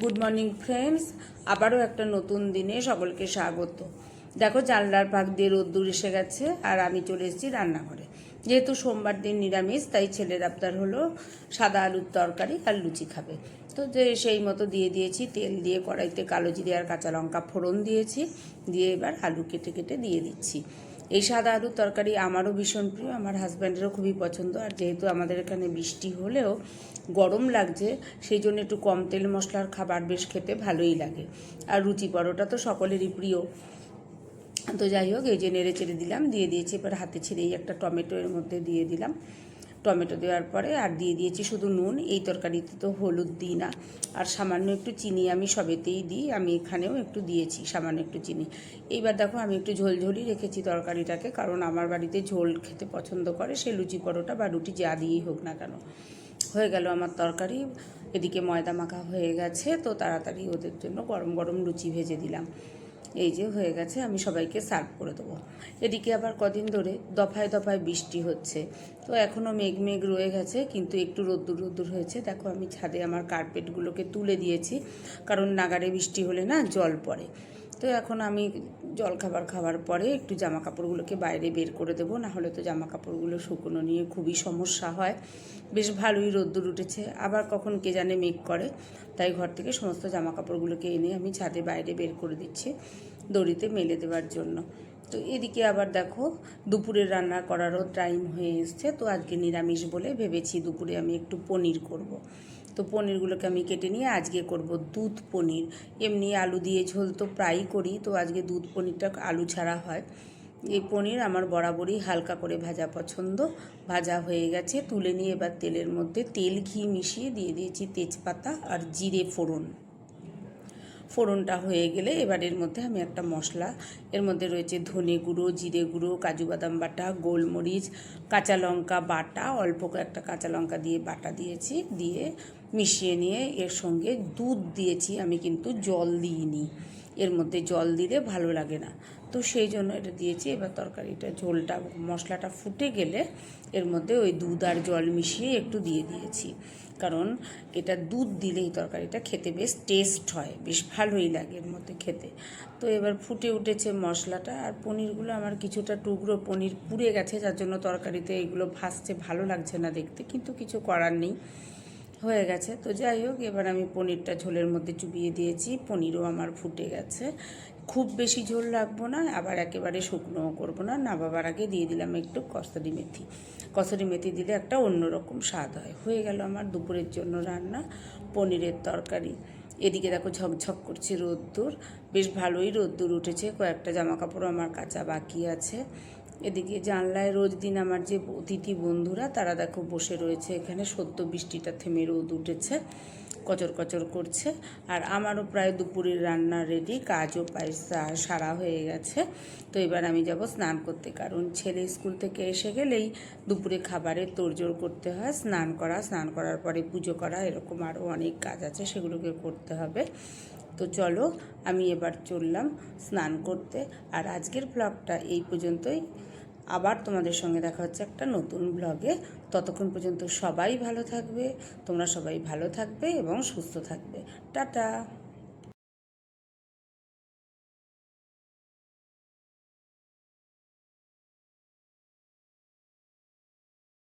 Good morning friends আবারও একটা নতুন দিনে সকলকে স্বাগত। দেখো, জানলার পাক দিয়ে রোদ্দুর এসে গেছে আর আমি চলে এসেছি রান্নাঘরে। যেহেতু সোমবার দিন নিরামিষ, তাই ছেলের আবদার হলো সাদা আলুর তরকারি আর লুচি খাবে। তো যে সেই মতো দিয়ে দিয়েছি, তেল দিয়ে কড়াইতে কালো জিরে আর কাঁচা লঙ্কা ফোড়ন দিয়েছি, দিয়ে এবার আলু কেটে কেটে দিয়ে দিচ্ছি। এই সাদা আলুর তরকারি আমারও ভীষণ প্রিয়, আমার হাজব্যান্ডেরও খুবই পছন্দ। আর যেহেতু আমাদের এখানে বৃষ্টি হলেও গরম লাগছে, সেই জন্য একটু কম তেল মশলার খাবার বেশ খেতে ভালোই লাগে। আর রুচি পরোটা তো সকলেরই প্রিয়। তো যাই হোক, এই যে নেড়ে চেড়ে দিলাম, দিয়ে দিয়েছি, এবার হাতে ছেড়েই একটা টমেটো এর মধ্যে দিয়ে দিলাম। টমেটো দেওয়ার পরে আর দিয়ে দিয়েছি শুধু নুন, এই তরকারিতে তো হলুদ দিই না। আর সামান্য একটু চিনি আমি সবেতেই দিই, আমি এখানেও একটু দিয়েছি সামান্য একটু চিনি। এইবার দেখো আমি একটু ঝোলঝোলই রেখেছি তরকারিটাকে, কারণ আমার বাড়িতে ঝোল খেতে পছন্দ করে, সে লুচি পরোটা বা রুটি যা দিয়েই হোক না কেন। হয়ে গেল আমার তরকারি, এদিকে ময়দা মাখা হয়ে গেছে, তো তাড়াতাড়ি ওদের জন্য গরম গরম লুচি ভেজে দিলাম। এই যে হয়ে গেছে, আমি সবাইকে সার্ভ করে দেবো। এদিকে আবার কদিন ধরে দফায় দফায় বৃষ্টি হচ্ছে। তো এখনও মেঘ মেঘ রয়ে গেছে, কিন্তু একটু রোদ্দুর রোদ্দুর হয়েছে। দেখো আমি ছাদে আমার কার্পেটগুলোকে তুলে দিয়েছি, কারণ নাগারে বৃষ্টি হলে না জল পড়ে। তো এখন আমি জল খাবার খাওয়ার পরে একটু জামা কাপড়গুলোকে বাইরে বের করে দেবো, নাহলে তো জামা কাপড়গুলো শুকনো নিয়ে খুবই সমস্যা হয়। বেশ ভালোই রোদ্দুর উঠেছে, আবার কখন কে জানে মেঘ করে। তাই ঘর থেকে সমস্ত জামা কাপড়গুলোকে এনে আমি ছাদে বাইরে বের করে দিচ্ছি। দড়িতে মেলে দেওয়ার জন্য। তো এদিকে আবার দেখো, দুপুরের রান্না করারও টাইম হয়ে এসছে। তো আজকে নিরামিষ বলে ভেবেছি দুপুরে আমি একটু পনির করব। তো পনিরগুলোকে আমি কেটে নিয়ে আজকে করব দুধ পনির। এমনি আলু দিয়ে ঝোল তো প্রায়ই করি, তো আজকে দুধ পনিরটা আলু ছাড়া হয়। এই পনির আমার বরাবরই হালকা করে ভাজা পছন্দ। ভাজা হয়ে গেছে, তুলে নিয়ে এবার তেলের মধ্যে তেল ঘি মিশিয়ে দিয়ে দিয়েছি তেজপাতা আর জিরে ফোড়ন। ফোড়নটা হয়ে গেলে এবার এর মধ্যে আমি একটা মশলা। এর মধ্যে রয়েছে ধনে গুঁড়ো, জিরে গুঁড়ো, কাজু বাদাম বাটা, গোলমরিচ, কাঁচা লঙ্কা বাটা, অল্প একটা কাঁচা লঙ্কা দিয়ে বাটা দিয়েছি, দিয়ে মিশিয়ে নিয়ে এর সঙ্গে দুধ দিয়েছি, আমি কিন্তু জল দিইনি। এর মধ্যে জল দিলে ভালো লাগে না। তো সেই জন্য এটা দিয়েছি। এবার তরকারিটা, ঝোলটা, মশলাটা ফুটে গেলে এর মধ্যে ওই দুধ আর জল মিশিয়ে একটু দিয়ে দিয়েছি। কারণ এটা দুধ দিলেই তরকারিটা খেতে বেশ টেস্ট হয়, বেশ ভালোই লাগে এর মধ্যে খেতে। তো এবার ফুটে উঠেছে মশলাটা আর পনিরগুলো আমার কিছুটা টুকরো পনির পুড়ে গেছে, যার জন্য তরকারিতে এগুলো ভাসছে ভালো লাগছে না দেখতে, কিন্তু কিছু করার নেই। হয়ে গেছে। তো যাই হোক, এবার আমি পনিরটা ঝোলের মধ্যে চুবিয়ে দিয়েছি। পনিরও আমার ফুটে গেছে। খুব বেশি ঝোল রাখব না, আবার একেবারে শুকনোও করব না। নামাবার আগে দিয়ে দিলাম একটু কসরি মেথি। কসরি মেথি দিলে একটা অন্যরকম স্বাদ হয়। হয়ে গেল আমার দুপুরের জন্য রান্না, পনিরের তরকারি। এদিকে দেখো ঝকঝক করছে রোদ্দুর। বেশ ভালোই রোদ্দুর উঠেছে। কয়েকটা জামা কাপড় আমার কাঁচা বাকি আছে। এদিকে জানলায় রোজ দিন আমার যে অতিথি বন্ধুরা, তারা দেখো বসে রয়েছে এখানে। সদ্য বৃষ্টিটা থেমে রোদ উঠেছে, কচর কচর করছে। আর আমারও প্রায় দুপুরের রান্না রেডি কাজও প্রায় সারা হয়ে গেছে। তো এবার আমি যাব স্নান করতে, কারণ ছেলে স্কুল থেকে এসে গেলেই দুপুরে খাবারের তোড়জোড় করতে হয়। স্নান করা, স্নান করার পরে পুজো করা, এরকম আরও অনেক কাজ আছে, সেগুলোকে করতে হবে। তো চলো আমি এবার চললাম স্নান করতে। আর আজকের ব্লগটা এই পর্যন্তই। আবার তোমাদের সঙ্গে দেখা হচ্ছে একটা নতুন ব্লগে ততক্ষণ পর্যন্ত সবাই ভালো থাকবে, তোমরা সবাই ভালো থাকবে এবং সুস্থ থাকবে। টাটা!